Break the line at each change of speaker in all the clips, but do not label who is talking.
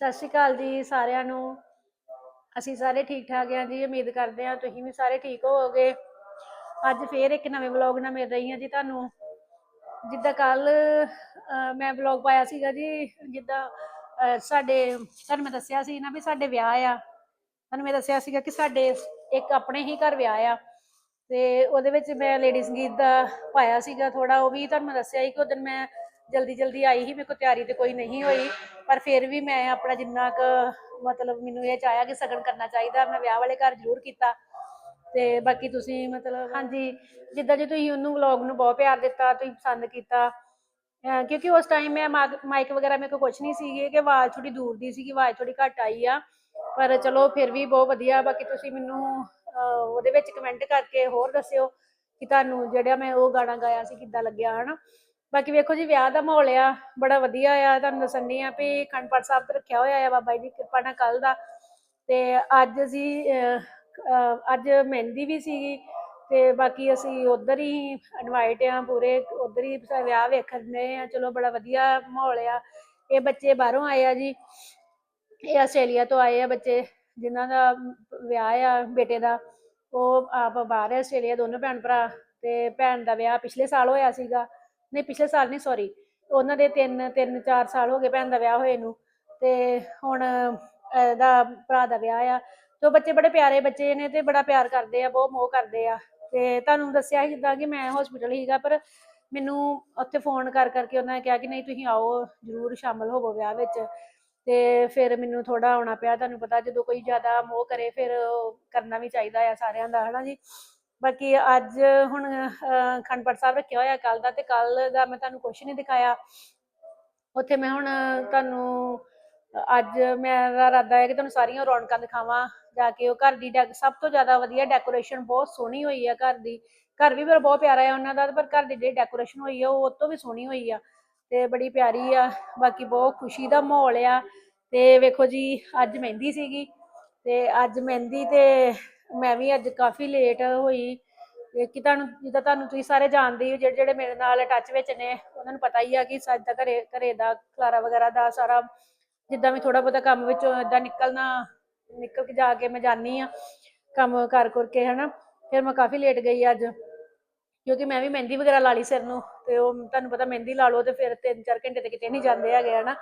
ਸਤਿ ਸ਼੍ਰੀ ਅਕਾਲ ਜੀ ਸਾਰਿਆਂ ਨੂੰ। ਅਸੀਂ ਸਾਰੇ ਠੀਕ ਠਾਕ ਹਾਂ ਜੀ, ਉਮੀਦ ਕਰਦੇ ਹਾਂ ਤੁਸੀਂ ਵੀ ਸਾਰੇ ਠੀਕ ਹੋਵੋਗੇ। ਅੱਜ ਫੇਰ ਇੱਕ ਨਵੇਂ ਵਲੌਗ ਨਾਲ ਮਿਲ ਰਹੀ ਹਾਂ ਜੀ ਤੁਹਾਨੂੰ। ਜਿੱਦਾਂ ਕੱਲ ਮੈਂ ਵਲੌਗ ਪਾਇਆ ਸੀਗਾ ਜੀ, ਜਿੱਦਾਂ ਸਾਡੇ, ਤੁਹਾਨੂੰ ਮੈਂ ਦੱਸਿਆ ਸੀ ਨਾ ਵੀ ਸਾਡੇ ਵਿਆਹ ਆ। ਤੁਹਾਨੂੰ ਮੈਂ ਦੱਸਿਆ ਸੀਗਾ ਕਿ ਸਾਡੇ ਇੱਕ ਆਪਣੇ ਹੀ ਘਰ ਵਿਆਹ ਆ। ਤੇ ਉਹਦੇ ਵਿੱਚ ਮੈਂ ਲੇਡੀ ਸੰਗੀਤ ਦਾ ਪਾਇਆ ਸੀਗਾ ਥੋੜਾ ਉਹ ਵੀ ਤੁਹਾਨੂੰ ਮੈਂ ਦੱਸਿਆ ਸੀ ਕਿ ਉਹ ਦਿਨ ਮੈਂ ਜਲਦੀ ਜਲਦੀ ਆਈ ਸੀ, ਮੇਰੇ ਕੋਲ ਤਿਆਰੀ ਤੇ ਕੋਈ ਨਹੀਂ ਹੋਈ। ਪਰ ਫਿਰ ਵੀ ਮੈਂ ਆਪਣਾ ਜਿੰਨਾ ਕੁ ਮਤਲਬ ਮੈਨੂੰ ਇਹ ਚਾਹਿਆ ਕਿ ਸਗਨ ਕਰਨਾ ਚਾਹੀਦਾ, ਮੈਂ ਵਿਆਹ ਵਾਲੇ ਘਰ ਜ਼ਰੂਰ ਕੀਤਾ। ਤੇ ਬਾਕੀ ਤੁਸੀਂ ਮਤਲਬ ਹਾਂਜੀ, ਜਿੱਦਾਂ ਜੇ ਤੁਸੀਂ ਉਹਨੂੰ ਵਲੌਗ ਨੂੰ ਬਹੁਤ ਪਿਆਰ ਦਿੱਤਾ, ਤੁਸੀਂ ਪਸੰਦ ਕੀਤਾ। ਕਿਉਂਕਿ ਉਸ ਟਾਈਮ ਮੈਂ ਮਾਈਕ ਵਗੈਰਾ ਮੇਰੇ ਕੋਲ ਕੁਝ ਨਹੀਂ ਸੀਗੇ ਕਿ ਆਵਾਜ਼ ਥੋੜੀ ਦੂਰ ਦੀ ਸੀਗੀ, ਆਵਾਜ਼ ਥੋੜੀ ਘੱਟ ਆਈ ਆ। ਪਰ ਚਲੋ ਫਿਰ ਵੀ ਬਹੁਤ ਵਧੀਆ, ਬਾਕੀ ਤੁਸੀਂ ਮੈਨੂੰ ਉਹਦੇ ਵਿੱਚ ਕਮੈਂਟ ਕਰਕੇ ਹੋਰ ਦੱਸਿਓ ਕਿ ਤੁਹਾਨੂੰ ਜਿਹੜਾ ਮੈਂ ਉਹ ਗਾਣਾ ਗਾਇਆ ਸੀ ਕਿੱਦਾਂ ਲੱਗਿਆ, ਹਨਾ? ਬਾਕੀ ਵੇਖੋ ਜੀ, ਵਿਆਹ ਦਾ ਮਾਹੌਲ ਆ, ਬੜਾ ਵਧੀਆ ਆ, ਤੁਹਾਨੂੰ ਦੱਸਣੀ ਆ ਵੀ ਖੰਡ ਪਾਠ ਸਾਹਿਬ ਤੇ ਰੱਖਿਆ ਹੋਇਆ ਆ, ਬਾਬਾ ਜੀ ਦੀ ਕਿਰਪਾ ਨਾਲ ਕੱਲ ਦਾ। ਤੇ ਅੱਜ ਅਸੀਂ ਅੱਜ ਮਹਿੰਦੀ ਵੀ ਸੀਗੀ ਤੇ ਬਾਕੀ ਅਸੀਂ ਉਧਰ ਹੀ ਇਨਵਾਈਟ ਆ ਪੂਰੇ, ਉਧਰ ਹੀ ਸਾ- ਵਿਆਹ ਵੇਖਣੇ ਆ, ਚਲੋ ਬੜਾ ਵਧੀਆ ਮਾਹੌਲ ਆ। ਇਹ ਬੱਚੇ ਬਾਹਰੋਂ ਆਏ ਆ ਜੀ, ਇਹ ਆਸਟ੍ਰੇਲੀਆ ਤੋਂ ਆਏ ਆ ਬੱਚੇ, ਜਿਨ੍ਹਾਂ ਦਾ ਵਿਆਹ ਆ ਬੇਟੇ ਦਾ, ਉਹ ਆਪ ਬਾਹਰ ਆਸਟ੍ਰੇਲੀਆ, ਦੋਨੋਂ ਭੈਣ ਭਰਾ, ਤੇ ਭੈਣ ਦਾ ਵਿਆਹ ਪਿਛਲੇ ਸਾਲ ਹੋਇਆ ਸੀਗਾ। ਨਹੀਂ, ਪਿਛਲੇ ਸਾਲ ਨਹੀਂ ਸੌਰੀ ਉਹਨਾਂ ਦੇ ਤਿੰਨ ਤਿੰਨ, ਚਾਰ ਸਾਲ ਹੋ ਗਏ ਭੈਣ ਦਾ ਵਿਆਹ ਹੋਏ ਨੂੰ। ਤੇ ਹੁਣ, ਇਹਦਾ ਭਰਾ ਦਾ ਵਿਆਹ ਆ। ਤੇ ਬੱਚੇ ਬੜੇ ਪਿਆਰੇ ਬੱਚੇ ਨੇ ਤੇ ਬੜਾ ਪਿਆਰ ਕਰਦੇ ਆ, ਬਹੁਤ ਮੋਹ ਕਰਦੇ ਆ। ਤੇ ਤੁਹਾਨੂੰ ਦੱਸਿਆ ਸੀ ਜਿੱਦਾਂ ਕਿ ਮੈਂ ਹਸਪੀਟਲ ਹੀਗਾ ਪਰ ਮੈਨੂੰ ਉੱਥੇ ਫੋਨ ਕਰ, ਕਰਕੇ ਉਹਨਾਂ ਨੇ ਕਿਹਾ ਕਿ ਨਹੀਂ, ਤੁਸੀਂ ਆਓ, ਜਰੂਰ ਸ਼ਾਮਲ ਹੋਵੋ ਵਿਆਹ ਵਿੱਚ। ਤੇ ਫਿਰ ਮੈਨੂੰ ਥੋੜਾ ਆਉਣਾ ਪਿਆ, ਤੁਹਾਨੂੰ ਪਤਾ ਜਦੋਂ ਕੋਈ ਜ਼ਿਆਦਾ ਮੋਹ ਕਰੇ, ਫਿਰ ਕਰਨਾ ਵੀ ਚਾਹੀਦਾ ਆ ਸਾਰਿਆਂ ਦਾ, ਹਨਾ ਜੀ? ਬਾਕੀ ਅੱਜ ਹੁਣ ਅਹ, ਅਖੰਡ ਸਾਹਿਬ ਰੱਖਿਆ ਹੋਇਆ ਕੱਲ ਦਾ ਤੇ ਕੱਲ ਦਾ ਮੈਂ ਤੁਹਾਨੂੰ ਕੁਝ ਨਹੀਂ ਦਿਖਾਇਆ। ਉੱਥੇ ਮੈਂ ਹੁਣ ਤੁਹਾਨੂੰ ਅੱਜ ਮੇਰਾ ਇਰਾਦਾ ਹੈ ਕਿ ਤੁਹਾਨੂੰ ਸਾਰੀਆਂ ਰੌਣਕਾਂ ਦਿਖਾਵਾਂ ਜਾ ਕੇ ਉਹ ਘਰ ਦੀ ਡੈਕ ਸਭ ਤੋਂ ਜ਼ਿਆਦਾ ਵਧੀਆ ਡੈਕੋਰੇਸ਼ਨ ਬਹੁਤ ਸੋਹਣੀ ਹੋਈ ਆ ਘਰ ਦੀ। ਘਰ ਵੀ ਮੇਰਾ ਬਹੁਤ ਪਿਆਰਾ ਹੈ ਉਹਨਾਂ ਦਾ ਪਰ ਘਰ ਦੀ ਜਿਹੜੀ ਡੈਕੋਰੇਸ਼ਨ ਹੋਈ ਆ ਉਹ ਉਹ ਤੋਂ ਵੀ ਸੋਹਣੀ ਹੋਈ ਆ ਤੇ ਬੜੀ ਪਿਆਰੀ ਆ ਬਾਕੀ ਬਹੁਤ ਖੁਸ਼ੀ ਦਾ ਮਾਹੌਲ ਆ ਤੇ ਵੇਖੋ ਜੀ ਅੱਜ ਮਹਿੰਦੀ ਸੀਗੀ ਤੇ ਅੱਜ ਮਹਿੰਦੀ ਤੇ ਮੈਂ ਵੀ ਅੱਜ ਕਾਫੀ ਲੇਟ ਹੋਈ। ਕਿ ਤੁਹਾਨੂੰ, ਜਿੱਦਾਂ ਤੁਹਾਨੂੰ ਤੁਸੀਂ ਸਾਰੇ ਜਾਣਦੇ ਹੋ ਜਿਹੜੇ ਜਿਹੜੇ ਮੇਰੇ ਨਾਲ ਟੱਚ ਵਿੱਚ ਨੇ, ਉਹਨਾਂ ਨੂੰ ਪਤਾ ਹੀ ਆ ਕਿ ਸੱਜ ਦਾ ਘਰੇ ਘਰੇ ਦਾ ਖਲਾਰਾ ਵਗੈਰਾ ਦਾ ਸਾਰਾ, ਜਿੱਦਾਂ ਵੀ ਥੋੜਾ ਬਹੁਤਾ ਕੰਮ ਵਿੱਚੋਂ ਏਦਾਂ ਨਿਕਲਣਾ, ਨਿਕਲ ਕੇ ਜਾ ਕੇ ਮੈਂ ਜਾਣੀ ਆ ਕੰਮ ਕਰ ਕਰਕੇ ਹਨਾ। ਫਿਰ ਮੈਂ ਕਾਫੀ ਲੇਟ ਗਈ ਅੱਜ, ਕਿਉਂਕਿ ਮੈਂ ਵੀ ਮਹਿੰਦੀ ਵਗੈਰਾ ਲਾ ਲਈ ਸਿਰ ਨੂੰ, ਤੇ ਉਹ, ਤੁਹਾਨੂੰ ਪਤਾ ਮਹਿੰਦੀ ਲਾ ਲਓ ਤੇ ਫਿਰ 3-4 ਘੰਟੇ ਤੇ ਕਿਤੇ ਨਹੀਂ ਜਾਂਦੇ ਹੈਗੇ, ਹਨਾ।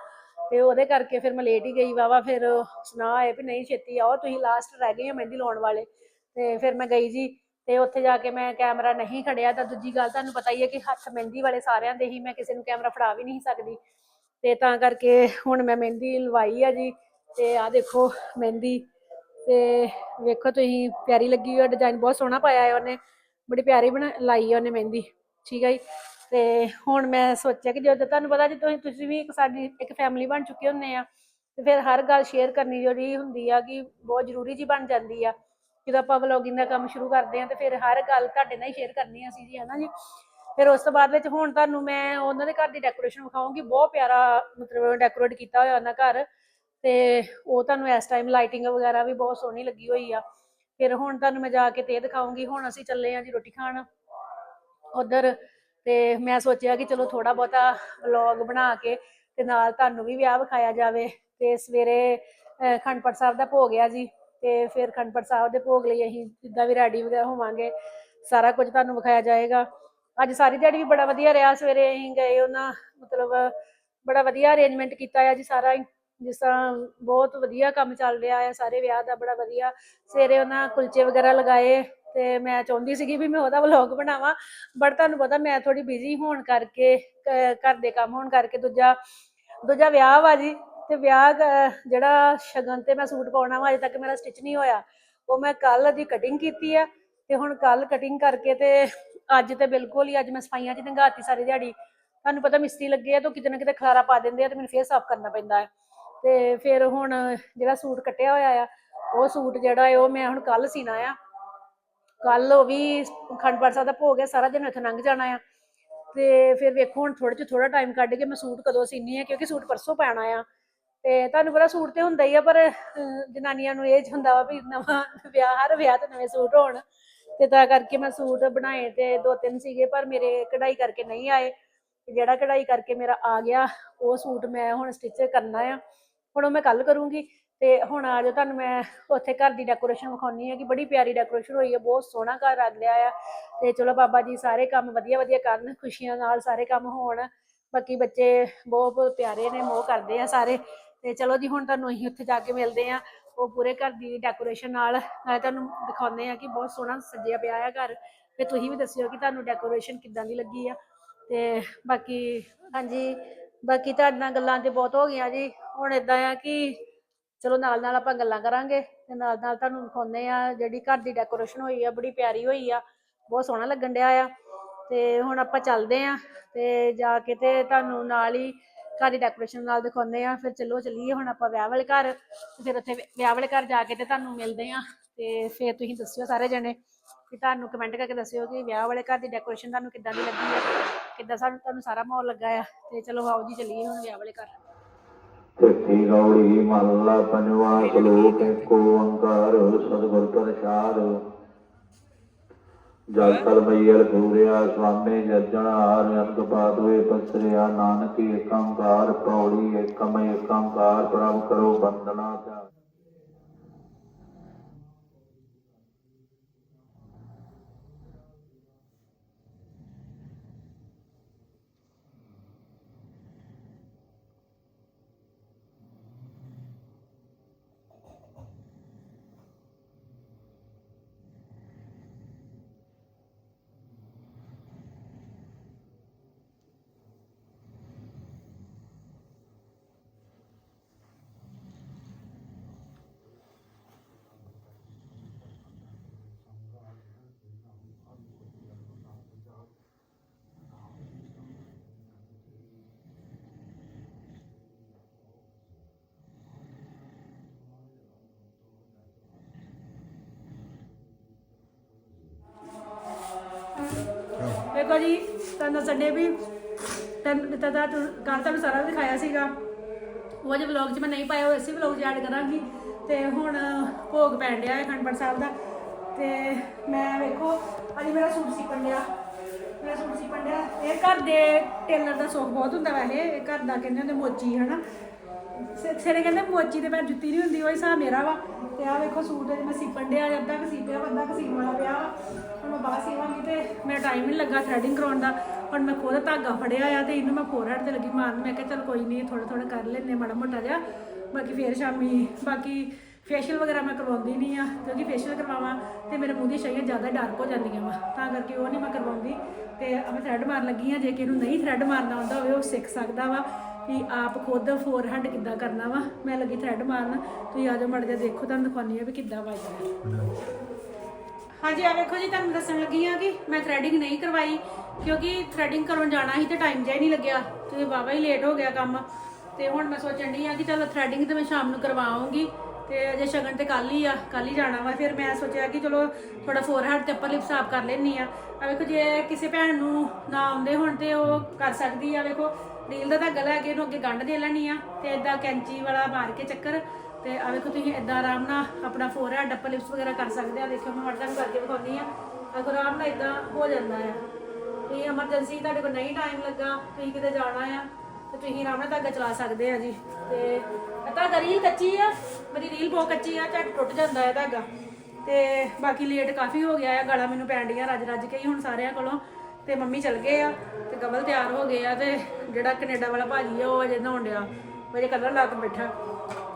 ਤੇ ਉਹਦੇ ਕਰਕੇ ਫਿਰ ਮੈਂ ਲੇਟ ਹੀ ਗਈ ਵਾਵਾ ਫਿਰ ਸੁਣਾ ਆਏ ਵੀ ਨਹੀਂ ਛੇਤੀ ਆਓ, ਤੁਸੀਂ ਲਾਸਟ ਰਹਿ ਗਏ ਹੋ ਮਹਿੰਦੀ ਲਾਉਣ ਵਾਲੇ। ਤੇ ਫਿਰ ਮੈਂ ਗਈ ਜੀ ਤੇ ਉੱਥੇ ਜਾ ਕੇ ਮੈਂ ਕੈਮਰਾ ਨਹੀਂ ਖੜਿਆ, ਤਾਂ ਦੂਜੀ ਗੱਲ ਤੁਹਾਨੂੰ ਪਤਾ ਹੀ ਹੈ ਕਿ ਹੱਥ ਮਹਿੰਦੀ ਵਾਲੇ ਸਾਰਿਆਂ ਦੇ ਹੀ ਮੈਂ ਕਿਸੇ ਨੂੰ ਕੈਮਰਾ ਫੜਾ ਵੀ ਨਹੀਂ ਸਕਦੀ। ਤੇ ਤਾਂ ਕਰਕੇ ਹੁਣ ਮੈਂ ਮਹਿੰਦੀ ਲਵਾਈ ਆ ਜੀ, ਤੇ ਆ ਦੇਖੋ ਮਹਿੰਦੀ, ਤੇ ਵੇਖੋ ਤੁਸੀਂ, ਪਿਆਰੀ ਲੱਗੀ ਹੋਈ ਡਿਜ਼ਾਈਨ ਬਹੁਤ ਸੋਹਣਾ ਪਾਇਆ ਹੈ ਉਹਨੇ, ਬੜੀ ਪਿਆਰੀ ਬਣਾ, ਲਾਈ ਹੈ ਉਹਨੇ ਮਹਿੰਦੀ, ਠੀਕ ਹੈ ਜੀ। ਤੇ ਹੁਣ ਮੈਂ ਸੋਚਿਆ ਕਿ ਜਦੋਂ ਤੁਹਾਨੂੰ ਪਤਾ ਜੇ ਤੁਸੀਂ ਤੁਸੀਂ ਵੀ ਇੱਕ ਸਾਡੀ, ਇੱਕ ਫੈਮਿਲੀ ਬਣ ਚੁੱਕੇ ਹੁੰਦੇ ਆ, ਤੇ ਫਿਰ ਹਰ ਗੱਲ ਸ਼ੇਅਰ ਕਰਨੀ ਜਿਹੜੀ ਹੁੰਦੀ ਆ ਕਿ ਬਹੁਤ ਜ਼ਰੂਰੀ ਜੀ ਬਣ ਜਾਂਦੀ ਆ। ਜਦੋਂ ਆਪਾਂ ਵਲੋਗਿੰਗ ਦਾ ਕੰਮ ਸ਼ੁਰੂ ਕਰਦੇ ਆ, ਤੇ ਫਿਰ ਹਰ ਗੱਲ ਤੁਹਾਡੇ ਨਾਲ ਹੀ ਸ਼ੇਅਰ ਕਰਨੀ ਆ ਅਸੀਂ ਜੀ, ਹਨਾ ਜੀ? ਫਿਰ ਉਸ ਤੋਂ ਬਾਅਦ ਵਿੱਚ ਹੁਣ ਤੁਹਾਨੂੰ ਮੈਂ ਉਹਨਾਂ ਦੇ ਘਰ ਦੀ ਡੈਕੋਰੇਸ਼ਨ ਵਿਖਾਉਂਗੀ ਬਹੁਤ ਪਿਆਰਾ ਮਤਲਬ ਡੈਕੋਰੇਟ ਕੀਤਾ ਹੋਇਆ ਉਹਨਾਂ ਘਰ। ਤੇ ਉਹ ਤੁਹਾਨੂੰ ਇਸ ਟਾਈਮ ਲਾਈਟਿੰਗ ਵਗੈਰਾ ਵੀ ਬਹੁਤ ਸੋਹਣੀ ਲੱਗੀ ਹੋਈ ਆ। ਫਿਰ ਹੁਣ ਤੁਹਾਨੂੰ ਮੈਂ ਜਾ ਕੇ ਤੇ ਇਹ ਦਿਖਾਉਂਗੀ ਹੁਣ ਅਸੀਂ ਚੱਲੇ ਆ ਜੀ ਰੋਟੀ ਖਾਣ। ਉਧਰ ਤੇ ਮੈਂ ਸੋਚਿਆ ਕਿ ਚਲੋ ਥੋੜਾ ਬਹੁਤਾ ਵਲੌਗ ਬਣਾ ਕੇ ਤੇ ਨਾਲ ਤੁਹਾਨੂੰ ਵੀ ਵਿਆਹ ਵਿਖਾਇਆ ਜਾਵੇ ਤੇ ਸਵੇਰੇ ਅਹ, ਅਖੰਡ ਸਾਹਿਬ ਦਾ ਭੋਗ ਆ ਜੀ ਤੇ ਫਿਰ ਅਖੰਡ ਸਾਹਿਬ ਦੇ ਭੋਗ ਲਈ ਅਸੀਂ ਜਿੱਦਾਂ ਵੀ ਰੈਡੀ ਵਗੈਰਾ ਹੋਵਾਂਗੇ ਸਾਰਾ ਕੁਝ ਤੁਹਾਨੂੰ ਵਿਖਾਇਆ ਜਾਏਗਾ। ਅੱਜ ਸਾਰੀ ਦਿਹਾੜੀ ਵੀ ਬੜਾ ਵਧੀਆ ਰਿਹਾ ਸਵੇਰੇ ਅਸੀਂ ਗਏ ਉਹਨਾਂ ਮਤਲਬ ਬੜਾ ਵਧੀਆ ਅਰੇਂਜਮੈਂਟ ਕੀਤਾ ਆ ਜੀ ਸਾਰਾ ਹੀ ਜਿਸ ਤਰ੍ਹਾਂ ਬਹੁਤ ਵਧੀਆ ਕੰਮ ਚੱਲ ਰਿਹਾ ਹੈ ਸਾਰੇ ਵਿਆਹ ਦਾ ਬੜਾ ਵਧੀਆ। ਸਵੇਰੇ ਉਹਨਾਂ ਕੁਲਚੇ ਵਗੈਰਾ ਲਗਾਏ ਤੇ ਮੈਂ ਚਾਹੁੰਦੀ ਸੀਗੀ ਵੀ ਮੈਂ ਉਹਦਾ ਵਲੌਗ ਬਣਾਵਾਂ ਬਟ ਤੁਹਾਨੂੰ ਪਤਾ ਮੈਂ ਥੋੜੀ ਬਿਜ਼ੀ ਹੋਣ ਕਰਕੇ ਘਰ ਦੇ ਕੰਮ ਹੋਣ ਕਰਕੇ ਦੂਜਾ ਦੂਜਾ ਵਿਆਹ ਵਾ ਜੀ, ਤੇ ਵਿਆਹ ਜਿਹੜਾ ਸ਼ਗਨ ਤੇ ਮੈਂ ਸੂਟ ਪਾਉਣਾ ਵਾ ਅਜੇ ਤੱਕ ਮੇਰਾ ਸਟਿਚ ਨਹੀਂ ਹੋਇਆ, ਉਹ ਮੈਂ ਕੱਲ ਦੀ ਕਟਿੰਗ ਕੀਤੀ ਆ, ਤੇ ਹੁਣ ਕੱਲ ਕਟਿੰਗ ਕਰਕੇ ਤੇ ਅੱਜ ਤੇ ਬਿਲਕੁਲ ਹੀ ਅੱਜ ਮੈਂ ਸਫਾਈਆਂ 'ਚ ਨੰਗਾਤੀ ਸਾਰੀ ਦਿਹਾੜੀ। ਤੁਹਾਨੂੰ ਪਤਾ ਮਿਸਤਰੀ ਲੱਗੇ ਆ, ਤਾਂ ਕਿਤੇ ਨਾ ਕਿਤੇ ਖਲਾਰਾ ਪਾ ਦਿੰਦੇ ਆ ਤੇ ਮੈਨੂੰ ਫੇਰ ਸਾਫ਼ ਕਰਨਾ ਪੈਂਦਾ ਹੈ। ਤੇ ਫਿਰ ਹੁਣ ਜਿਹੜਾ ਸੂਟ ਕੱਟਿਆ ਹੋਇਆ ਆ, ਉਹ ਸੂਟ ਜਿਹੜਾ ਹੈ ਉਹ ਮੈਂ ਹੁਣ ਕੱਲ ਸੀਣਾ ਆ। ਕੱਲ ਉਹ ਵੀ ਖੰਡ ਪਾਠ ਸਾਹਿਬ ਦਾ ਭੋਗ ਹੈ, ਸਾਰਾ ਦਿਨ ਇੱਥੇ ਲੰਘ ਜਾਣਾ ਆ। ਤੇ ਫਿਰ ਵੇਖੋ, ਹੁਣ ਥੋੜੇ ਚ ਥੋੜਾ ਟਾਈਮ ਕੱਢ ਕੇ ਮੈਂ ਸੂਟ ਕਦੋਂ ਸੀਨੀ ਆ, ਕਿਉਂਕਿ ਸੂਟ ਪਰਸੋਂ ਪੈਣਾ ਆ। ਤੇ ਤੁਹਾਨੂੰ ਪਤਾ ਸੂਟ ਤੇ ਹੁੰਦਾ ਹੀ ਆ, ਪਰ ਜਨਾਨੀਆਂ ਨੂੰ ਇਹ ਹੁੰਦਾ ਵਾ ਵੀ ਨਵਾਂ ਵਿਆਹ, ਹਰ ਵਿਆਹ ਤੇ ਨਵੇਂ ਸੂਟ ਹੋਣ। ਤੇ ਤਾਂ ਕਰਕੇ ਮੈਂ ਸੂਟ ਬਣਾਏ ਤੇ ਦੋ ਤਿੰਨ ਸੀਗੇ, ਪਰ ਮੇਰੇ ਕਢਾਈ ਕਰਕੇ ਨਹੀਂ ਆਏ। ਜਿਹੜਾ ਕਢਾਈ ਕਰਕੇ ਮੇਰਾ ਆ ਗਿਆ, ਉਹ ਸੂਟ ਮੈਂ ਹੁਣ ਸਟਿਚ ਕਰਨਾ ਆ। ਹੁਣ ਉਹ ਮੈਂ ਕੱਲ ਕਰੂੰਗੀ। ਤੇ ਹੁਣ ਆ ਜਾਓ, ਤੁਹਾਨੂੰ ਮੈਂ ਉੱਥੇ ਘਰ ਦੀ ਡੈਕੋਰੇਸ਼ਨ ਵਿਖਾਉਣੀ ਹੈ ਕਿ ਬੜੀ ਪਿਆਰੀ ਡੈਕੋਰੇਸ਼ਨ ਹੋਈ ਹੈ ਬਹੁਤ ਸੋਹਣਾ ਘਰ ਲੱਗ ਰਿਹਾ ਆ। ਤੇ ਚਲੋ ਬਾਬਾ ਜੀ ਸਾਰੇ ਕੰਮ ਵਧੀਆ ਵਧੀਆ ਕਰਨ, ਖੁਸ਼ੀਆਂ ਨਾਲ ਸਾਰੇ ਕੰਮ ਹੋਣ। ਬਾਕੀ ਬੱਚੇ ਬਹੁਤ ਬਹੁਤ ਪਿਆਰੇ ਨੇ, ਮੋਹ ਕਰਦੇ ਆ ਸਾਰੇ। ਤੇ ਚਲੋ ਜੀ, ਹੁਣ ਤੁਹਾਨੂੰ ਅਸੀਂ ਉੱਥੇ ਜਾ ਕੇ ਮਿਲਦੇ ਆ। ਉਹ ਪੂਰੇ ਘਰ ਦੀ ਡੈਕੋਰੇਸ਼ਨ ਨਾਲ ਨਾਲੇ ਤੁਹਾਨੂੰ ਦਿਖਾਉਂਦੇ ਆ ਕਿ ਬਹੁਤ ਸੋਹਣਾ ਸੱਜਿਆ ਪਿਆ ਆ ਘਰ। ਤੇ ਤੁਸੀਂ ਵੀ ਦੱਸਿਓ ਕਿ ਤੁਹਾਨੂੰ ਡੈਕੋਰੇਸ਼ਨ ਕਿੱਦਾਂ ਦੀ ਲੱਗੀ ਆ। ਤੇ ਬਾਕੀ, ਹਾਂਜੀ, ਬਾਕੀ ਤੁਹਾਡੇ ਨਾਲ ਗੱਲਾਂ ਤੇ ਬਹੁਤ ਹੋ ਗਈਆਂ ਜੀ। ਹੁਣ ਇਦਾਂ ਆ ਕਿ ਚਲੋ ਨਾਲ ਨਾਲ ਆਪਾਂ ਗੱਲਾਂ ਕਰਾਂਗੇ ਤੇ ਨਾਲ ਨਾਲ ਤੁਹਾਨੂੰ ਦਿਖਾਉਂਦੇ ਆ ਜਿਹੜੀ ਘਰ ਦੀ ਡੈਕੋਰੇਸ਼ਨ ਹੋਈ ਆ, ਬੜੀ ਪਿਆਰੀ ਹੋਈ ਆ, ਬਹੁਤ ਸੋਹਣਾ ਲੱਗਣ ਡਿਆ ਆ। ਤੇ ਹੁਣ ਆਪਾਂ ਚੱਲਦੇ ਆ ਤੇ ਜਾ ਕੇ ਤੇ ਤੁਹਾਨੂੰ ਨਾਲ ਹੀ ਘਰ ਦੀ ਡੈਕੋਰੇਸ਼ਨ ਨਾਲ ਦਿਖਾਉਂਦੇ ਆ ਫਿਰ ਚਲੋ ਚੱਲੀਏ, ਹੁਣ ਆਪਾਂ ਵਿਆਹ ਵਾਲੇ ਘਰ ਤੇ ਫਿਰ ਉੱਥੇ ਵਿਆਹ ਵਾਲੇ ਘਰ ਜਾ ਕੇ ਤੇ ਤੁਹਾਨੂੰ ਮਿਲਦੇ ਆ ਤੇ ਫਿਰ ਤੁਸੀਂ ਦੱਸਿਓ ਸਾਰੇ ਜਣੇ ਕਿ ਤੁਹਾਨੂੰ ਕਮੈਂਟ ਕਰਕੇ ਦੱਸਿਓ ਕਿ ਵਿਆਹ ਵਾਲੇ ਘਰ ਦੀ ਡੈਕੋਰੇਸ਼ਨ ਤੁਹਾਨੂੰ ਕਿੱਦਾਂ ਦੀ ਲੱਗੀ ਆ, ਕਿੱਦਾਂ ਸਾਨੂੰ, ਤੁਹਾਨੂੰ ਸਾਰਾ ਮਾਹੌਲ ਲੱਗਾ ਆ। ਤੇ ਚਲੋ ਆਓ ਜੀ, ਚੱਲੀਏ ਹੁਣ ਵਿਆਹ ਵਾਲੇ ਘਰ।
ਚਿੱਠੀ ਗੌੜੀ ਮਹੱਲਾ ਪੰਜਵਾ ਸ਼ਲੋਕ ਏਕੋ ਓੰਕਾਰ, ਸਤਿਗੁਰ ਪ੍ਰਸਾਦ। ਜਲ ਤਲ ਮਈਲ ਸੂਰਿਆ ਸੁਆਮੀ ਜੱਜਣ ਹਾਰ ਅੰਗ ਪਾਦਵੇ ਪਸਰਿਆ। ਨਾਨਕ ਏਕ ਓੰਕਾਰ ਪੌੜੀ ਏਕਮ ਏਕ ਓੰਕਾਰ ਪ੍ਰਭ ਕਰੋ ਬੰਦਨਾ ਧਿਆਨ
ਜੀ। ਤੁਹਾਨੂੰ ਦੱਸਣ ਵੀ ਤੈਨੂੰ ਤਾਂ ਕੱਲ ਤੁਹਾਨੂੰ ਸਾਰਾ ਦਿਖਾਇਆ ਸੀਗਾ। ਉਹ ਜੇ ਵਲੌਗ 'ਚ ਮੈਂ ਨਹੀਂ ਪਾਇਆ ਉਹ ਇਸੇ ਵਲੌਗ 'ਚ ਐਡ ਕਰਾਂਗੀ। ਤੇ ਹੁਣ ਭੋਗ ਪੈਣ ਡਿਆ ਹੈ ਖੰਡਪੜ ਸਾਹਿਬ ਦਾ। ਤੇ ਮੈਂ ਵੇਖੋ, ਅੱਜ ਮੇਰਾ ਸੂਟ ਸੀਪਣ ਡਿਆ। ਮੇਰਾ ਸੂਟ ਸੀਪਣ ਡਿਆ। ਇਹ ਘਰ ਦੇ ਟੇਲਰ ਦਾ ਸ਼ੌਖ ਬਹੁਤ ਹੁੰਦਾ ਵੈਸੇ। ਇਹ ਘਰ ਦਾ ਕਹਿੰਦੇ ਹੁੰਦੇ ਮੋਚੀ, ਹਨਾ? ਸ- ਸਿਰੇ ਕਹਿੰਦੇ ਮੋਚੀ ਦੇ ਪੈਰ ਜੁੱਤੀ ਨਹੀਂ ਹੁੰਦੀ ਉਹ ਹਿਸਾਬ ਮੇਰਾ ਵਾ। ਤੇ ਆ ਵੇਖੋ ਸੂਟ ਜੇ ਮੈਂ ਸੀਪਣ ਡਿਆ ਅੱਧਾ ਕੁ ਸੀਪਿਆ ਵਾ, ਅੱਧਾ ਸੀਣ ਵਾਲਾ ਪਿਆ। ਵਾ। ਹੁਣ ਮੈਂ ਬਾਹਰ ਸੀਵਾਂਗੀ ਤੇ ਮੇਰਾ ਟਾਈਮ ਨਹੀਂ ਲੱਗਾ ਥਰੈਡਿੰਗ ਕਰਾਉਣ ਦਾ। ਹੁਣ ਮੈਂ ਖੁਦ ਧਾਗਾ ਫੜਿਆ ਆ ਤੇ ਇਹਨੂੰ ਮੈਂ ਫੋਰਹੈਡ ਤੇ ਲੱਗੀ ਮਾਰਨ। ਮੈਂ ਕਿਹਾ ਚਲ ਕੋਈ ਨਹੀਂ ਥੋੜਾ ਥੋੜਾ ਕਰ ਲੈਨੇ ਮਾੜਾ ਮੋਟਾ ਜਿਹਾ। ਬਾਕੀ ਫੇਰ ਸ਼ਾਮੀ ਬਾਕੀ ਫੇਸ਼ੀਅਲ ਵਗੈਰਾ ਮੈਂ ਕਰਵਾਉਂਦੀ ਨਹੀਂ ਆ ਕਿਉਂਕਿ ਫੇਸ਼ੀਅਲ ਕਰਵਾਵਾਂ ਤੇ ਮੇਰੇ ਮੂੰਹ ਦੀ ਛਾਈਆਂ ਜ਼ਿਆਦਾ ਡਾਰਕ ਹੋ ਜਾਂਦੀਆਂ ਵਾ। ਤਾਂ ਕਰਕੇ ਉਹ ਨਹੀਂ ਮੈਂ ਕਰਵਾਉਂਦੀ। ਤੇ ਮੈਂ ਥ੍ਰੈਡ ਮਾਰਨ ਲੱਗੀ ਆ ਜੇ ਕਿ ਇਹਨੂੰ ਨਹੀਂ ਥਰੈਡ ਮਾਰਨਾ ਆਉਂਦਾ ਹੋਵੇ ਉਹ ਸਿੱਖ ਸਕਦਾ ਵਾ। ਵੀ ਆਪ ਖੁਦ ਫੋਰਹੈਡ ਕਿੱਦਾਂ ਕਰਨਾ ਵਾ? ਮੈਂ ਲੱਗੀ ਥ੍ਰੈਡ ਮਾਰਨ। ਤੁਸੀਂ ਆ ਜਾਓ ਮੜ ਜਾ ਦੇਖੋ, ਤੁਹਾਨੂੰ ਦਿਖਾਉਂਦੀ ਆ ਵੀ ਕਿੱਦਾਂ ਵੱਜਦਾ। ਹਾਂਜੀ ਆ ਵੇਖੋ ਜੀ, ਤੁਹਾਨੂੰ ਦੱਸਣ ਲੱਗੀ ਆ ਕਿ ਮੈਂ ਥ੍ਰੈਡਿੰਗ ਨਹੀਂ ਕਰਵਾਈ, ਕਿਉਂਕਿ ਥ੍ਰੈਡਿੰਗ ਕਰਨ ਜਾਣਾ ਸੀ ਤੇ ਟਾਈਮ ਜਿਹਾ ਨਹੀਂ ਲੱਗਿਆ। ਤੇ ਬਾਬਾ ਹੀ ਲੇਟ ਹੋ ਗਿਆ ਕੰਮ। ਤੇ ਹੁਣ ਮੈਂ ਸੋਚਣ ਡਈ ਆ ਕਿ ਚਲੋ ਥ੍ਰੈਡਿੰਗ ਤੇ ਮੈਂ ਸ਼ਾਮ ਨੂੰ ਕਰਵਾਉਂਗੀ। ਤੇ ਅਜੇ ਸ਼ਗਨ ਤੇ ਕੱਲ ਹੀ ਆ ਕੱਲ ਹੀ ਜਾਣਾ ਵਾ। ਫਿਰ ਮੈਂ ਸੋਚਿਆ ਕਿ ਚਲੋ ਥੋੜਾ ਫੋਰਹੈਡ ਤੇ ਅੱਪਰ ਲਿਪ ਸਾਫ਼ ਕਰ ਲੈਣੀ ਆ ਆ ਵੇਖੋ, ਜੇ ਕਿਸੇ ਭੈਣ ਨੂੰ ਨਾ ਆਉਂਦੇ ਹੁਣ ਤੇ ਉਹ ਕਰ ਸਕਦੀ ਆ, ਵੇਖੋ। ਰੀਲ ਦਾ ਧਾਗਾ ਲੈ ਕੇ ਇਹਨੂੰ ਅੱਗੇ ਗੰਢ ਦੇ ਲੈਣੀ ਆ ਤੇ ਇਦਾਂ ਕੈਂਚੀ ਵਾਲਾ ਮਾਰ ਕੇ ਚੱਕਰ ਤੇ ਆ ਵੇਖੋ ਤੁਸੀਂ ਇਦਾਂ ਆਰਾਮ ਨਾਲ ਆਪਣਾ ਫੋਰਹੈਡ ਅੱਪਰ ਲਿਪਸ ਵਗੈਰਾ ਕਰ ਸਕਦੇ ਆ। ਦੇਖਿਓ ਮੈਂ WhatsApp ਕਰਕੇ ਦਿਖਾਉਣੀ ਆ। ਅਗਰ ਆਰਾਮ ਨਾਲ ਇਦਾਂ ਹੋ ਜਾਂਦਾ ਆ। ਤੇ ਐਮਰਜੈਂਸੀ ਤੁਹਾਡੇ ਕੋਲ ਨਹੀਂ ਟਾਈਮ ਲੱਗਾ, ਤੁਸੀਂ ਕਿਤੇ ਜਾਣਾ ਆ, ਤੇ ਤੁਸੀਂ ਆਰਾਮ ਨਾਲ ਧਾਗਾ ਚਲਾ ਸਕਦੇ ਆ ਜੀ। ਤੇ ਧਾਗਾ ਰੀਲ ਕੱਚੀ ਆ, ਮੇਰੀ ਰੀਲ ਬਹੁਤ ਕੱਚੀ ਆ, ਝੱਟ ਟੁੱਟ ਜਾਂਦਾ ਹੈ ਧਾਗਾ। ਤੇ ਬਾਕੀ ਲੇਟ ਕਾਫੀ ਹੋ ਗਿਆ ਆ, ਗਾਲਾਂ ਮੈਨੂੰ ਪੈਣ ਡੀਆਂ ਰੱਜ ਰੱਜ ਕੇ ਹੀ ਹੁਣ ਸਾਰਿਆਂ ਕੋਲੋਂ। ਤੇ ਮੰਮੀ ਚਲ ਗਏ ਆ ਤੇ ਕਮਲ ਤਿਆਰ ਹੋ ਗਏ ਆ ਤੇ ਜਿਹੜਾ ਕੈਨੇਡਾ ਵਾਲਾ ਭਾਜੀ ਆ, ਉਹ ਅਜੇ ਨਹਾਉਣ ਡਿਆ। ਮੇਰੇ ਕਲਰ ਲਾ ਕੇ ਬੈਠਾ।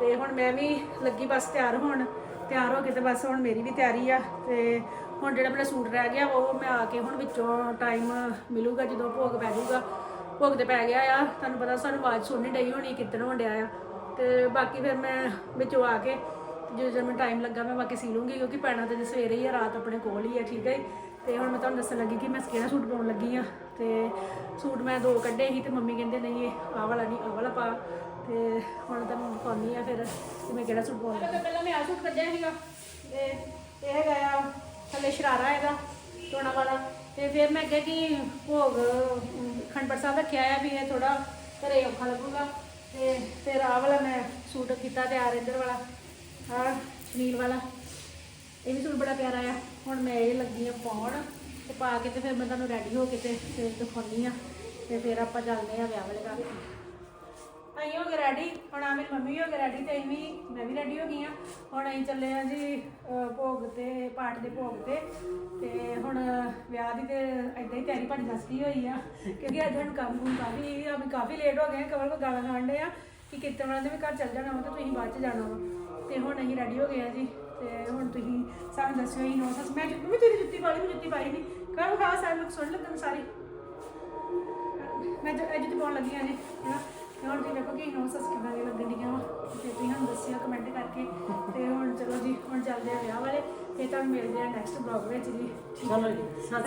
ਤੇ ਹੁਣ ਮੈਂ ਵੀ ਲੱਗੀ ਬਸ ਤਿਆਰ ਹੋਣ। ਤਿਆਰ ਹੋ ਕੇ ਤੇ ਬਸ ਹੁਣ ਮੇਰੀ ਵੀ ਤਿਆਰੀ ਆ। ਤੇ ਹੁਣ ਜਿਹੜਾ ਮੇਰਾ ਸੂਟ ਰਹਿ ਗਿਆ, ਉਹ ਮੈਂ ਆ ਕੇ ਹੁਣ ਵਿੱਚੋਂ ਟਾਈਮ ਮਿਲੂਗਾ, ਜਦੋਂ ਭੋਗ ਪੈ ਜਾਊਗਾ। ਭੋਗ ਤੇ ਪੈ ਗਿਆ ਆ। ਤੁਹਾਨੂੰ ਪਤਾ ਸਾਨੂੰ ਆਵਾਜ਼ ਸੁਣਨੀ ਡਈ ਹੋਣੀ ਕਿੱਦਣ ਹੋਣ ਡਿਆ ਆ। ਤੇ ਬਾਕੀ ਫਿਰ ਮੈਂ ਵਿੱਚੋਂ ਆ ਕੇ, ਜਦੋਂ ਜਦੋਂ ਮੈਨੂੰ ਟਾਈਮ ਲੱਗਾ, ਮੈਂ ਬਾਕੀ ਸੀ ਲੂੰਗੀ, ਕਿਉਂਕਿ ਪੈਣਾ ਤੇ ਸਵੇਰੇ ਹੀ ਆ, ਰਾਤ ਆਪਣੇ ਕੋਲ ਹੀ ਆ, ਠੀਕ ਹੈ ਜੀ। ਤੇ ਹੁਣ ਮੈਂ ਤੁਹਾਨੂੰ ਦੱਸਣ ਲੱਗੀ ਕਿ ਮੈਂ ਕਿਹੜਾ ਸੂਟ ਪਾਉਣ ਲੱਗੀ ਆ ਤੇ ਸੂਟ ਮੈਂ ਦੋ ਕੱਢੇ ਸੀ ਤੇ ਮੰਮੀ ਕਹਿੰਦੇ ਨਹੀਂ ਇਹ ਆਹ ਵਾਲਾ ਨਹੀਂ ਆਹ ਵਾਲਾ ਪਾ ਤੇ ਹੁਣ ਤੁਹਾਨੂੰ ਦਿਖਾਉਣੀ ਆ ਫਿਰ ਕਿ ਮੈਂ ਕਿਹੜਾ ਸੂਟ ਪਾਉਣ। ਪਹਿਲਾਂ ਮੈਂ ਆਹ ਸੂਟ ਕੱਢਿਆ ਸੀਗਾ ਤੇ ਇਹ ਹੈਗਾ ਆ ਥੱਲੇ ਸ਼ਰਾਰਾ ਹੈਗਾ ਟੋਣਾ ਵਾਲਾ ਤੇ ਫਿਰ ਮੈਂ ਕਿਹਾ ਕਿ ਭੋਗ ਅਮ, ਖੰਡਪੜ ਸਾਹਿਬ ਰੱਖਿਆ ਆ ਵੀ ਇਹ ਥੋੜਾ ਘਰੇ ਔਖਾ ਲੱਗੂਗਾ ਤੇ ਫਿਰ ਆਹ ਵਾਲਾ ਮੈਂ ਸੂਟ ਕੀਤਾ ਤਿਆਰ ਇੱਧਰ ਵਾਲਾ ਆਹ ਸ਼ਨੀਲ ਵਾਲਾ। ਇਹ ਵੀ ਸੂਟ ਬੜਾ ਪਿਆਰਾ ਆ। ਹੁਣ ਮੈਂ ਇਹ ਲੱਗੀ ਆ ਪਾਉਣ ਤੇ ਪਾ ਕੇ ਤੇ ਫਿਰ ਮੈਂ ਤੁਹਾਨੂੰ ਰੈਡੀ ਹੋ ਕੇ ਤੇ ਫਿਰ ਦਿਖਾਉਣੀ ਆ ਤੇ ਫਿਰ ਆਪਾਂ ਚੱਲਦੇ ਆ ਵਿਆਹ ਵਾਲੇ ਘਰ। ਅਸੀਂ ਹੋ ਗਏ ਰੈਡੀ ਹੁਣ ਆ ਮੇਰੀ ਮੰਮੀ ਵੀ ਹੋ ਗਏ ਰੈਡੀ ਤੇ ਅਸੀਂ ਵੀ, ਮੈਂ ਵੀ ਰੈਡੀ ਹੋ ਗਈ ਆ। ਹੁਣ ਅਸੀਂ ਚੱਲੇ ਆ ਜੀ ਭੋਗ ਤੇ, ਪਾਠ ਦੇ ਭੋਗ ਤੇ। ਤੇ ਹੁਣ ਵਿਆਹ ਦੀ ਤੇ ਏਦਾਂ ਹੀ ਤਿਆਰੀ ਭਾਜੀ ਦੱਸਦੀ ਹੋਈ ਆ, ਕਿਉਂਕਿ ਅੱਜ ਹੁਣ ਕੰਮ ਕੁਮ ਕਾਫੀ ਅਸੀਂ ਕਾਫੀ ਲੇਟ ਹੋ ਗਏ ਆ ਕਵਰ ਕੋ ਗਾਲਾਂ ਖਾਣ ਡਏ ਆ ਕਿ ਕਿਤੇ ਵਾਲਿਆਂ ਦੇ ਵੀ ਘਰ ਚੱਲ ਜਾਣਾ ਵਾ ਤੇ ਤੁਸੀਂ ਬਾਅਦ ਚ ਜਾਣਾ ਵਾ। ਤੇ ਹੁਣ ਅਸੀਂ ਰੈਡੀ ਹੋ ਗਏ ਆ ਜੀ ਤੇ ਹੁਣ ਤੁਸੀਂ ਸਾਨੂੰ ਦੱਸਿਓ ਹੀ ਨੋ ਸੱਸ ਮੈਂ ਜੁੱਤੀ ਤੇਰੀ ਜੁੱਤੀ ਪਾ ਲਈ ਮੈਂ ਜੁੱਤੀ ਪਾਈ ਨਹੀਂ ਕਹੋ ਖਾ ਸਾਰੇ ਲੋਕ ਸੁਣ ਲੱਗਣ ਸਾਰੀ। ਮੈਂ ਜੋ ਅੱਜ ਤੇ ਪਾਉਣ ਲੱਗੀ ਆ ਜੀ ਹੈਨਾ? ਤੇ ਹੁਣ ਤੁਸੀਂ ਦੇਖੋ ਕਿ ਨੋ ਸੱਸ ਦੀ ਲੱਗਣ ਡੀਆਂ ਵਾ। ਤੇ ਤੁਸੀਂ ਸਾਨੂੰ ਦੱਸਿਓ ਕਮੈਂਟ ਕਰਕੇ। ਤੇ ਹੁਣ ਚਲੋ ਜੀ ਹੁਣ ਚੱਲਦੇ ਆ ਵਿਆਹ ਵਾਲੇ ਤੇ ਤੁਹਾਨੂੰ ਮਿਲਦੇ ਆ ਨੈਕਸਟ ਬਲੌਗ ਵਿੱਚ ਜੀ।
ਚਲੋ ਜੀ। ਸਤਿ